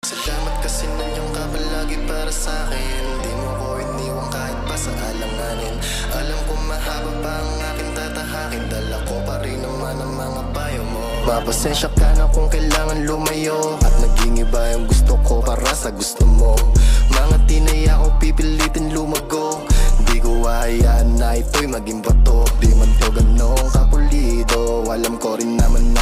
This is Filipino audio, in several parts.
Salamat kasi nandiyan ka para sa akin? Di mo ko iniwan kahit pa sa alanganin. Alam ko mahaba pa ang aking tatahakin. Dala ko pa rin naman ang mga payo mo. Mapasensya ka na kung kailangan lumayo. At naging iba yung gusto ko para sa gusto mo. Mga tinaya ko pipilitin lumago. Di ko hayaan na ito'y maging bato. Di man to ganong kapulido. Alam ko rin naman na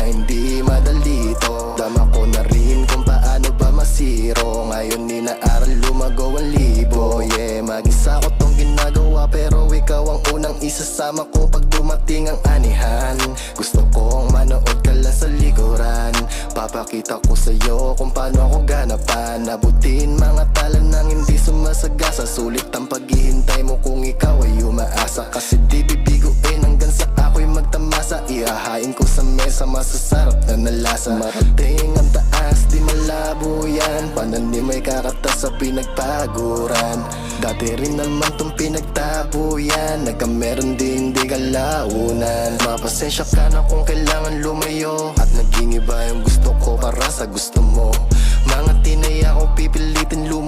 Ngayon inaaral lumago ang libo. Yeah, mag-isa ko tong ginagawa Pero ikaw ang unang isasama ko Pag dumating ang anihan. Gusto kong manood ka lang sa likuran. Papakita ko sa'yo kung paano ako ganapan. Abutin mga tala nang hindi sumasagasa Sulit ang paghihintay mo kung ikaw ay umaasa. Kasi di bibiguin hanggang sa ako'y magtamasa. Ihahain ko sa mesa masasarap na nalasa. Marating ang yan Pananim ay karatas sa pinagpaguran. Dati rin naman tong pinagtapo yan Nagkameron din di kalaunan Mapasensya ka na kung kailangan lumayo. At naging iba yung gusto ko para sa gusto mo. Mga tinaya ko pipilitin lumago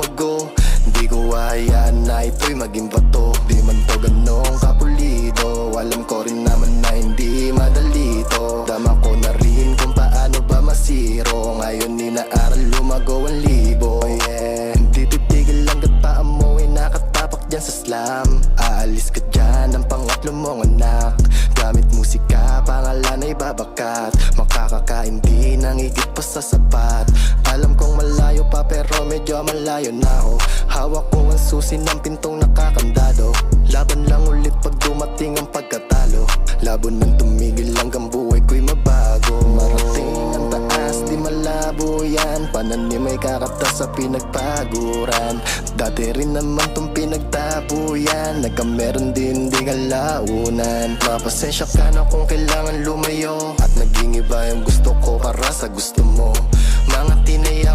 slam Aalis ka dyan ang pangatlo mong anak. Gamit musika, pangalan ay babakat. Makakakain din ang higit pa sa sapat. Alam kong malayo pa pero medyo malayo na ako Hawak ko ang susi ng pintong nakakandado. Laban lang ulit pag dumating ang pagkatalo. Labo nang tumigil hanggang buhay ko'y mabago. Marating ang taas, di malabo yan. Pananim ay karatas sa pinagpaguran. Dati rin naman tong pinagtapo yan Nagkameron din di kalaunan. Mapasensya ka na kung kailangan lumayo. At naging iba yung gusto ko para sa gusto mo. Mga tinaya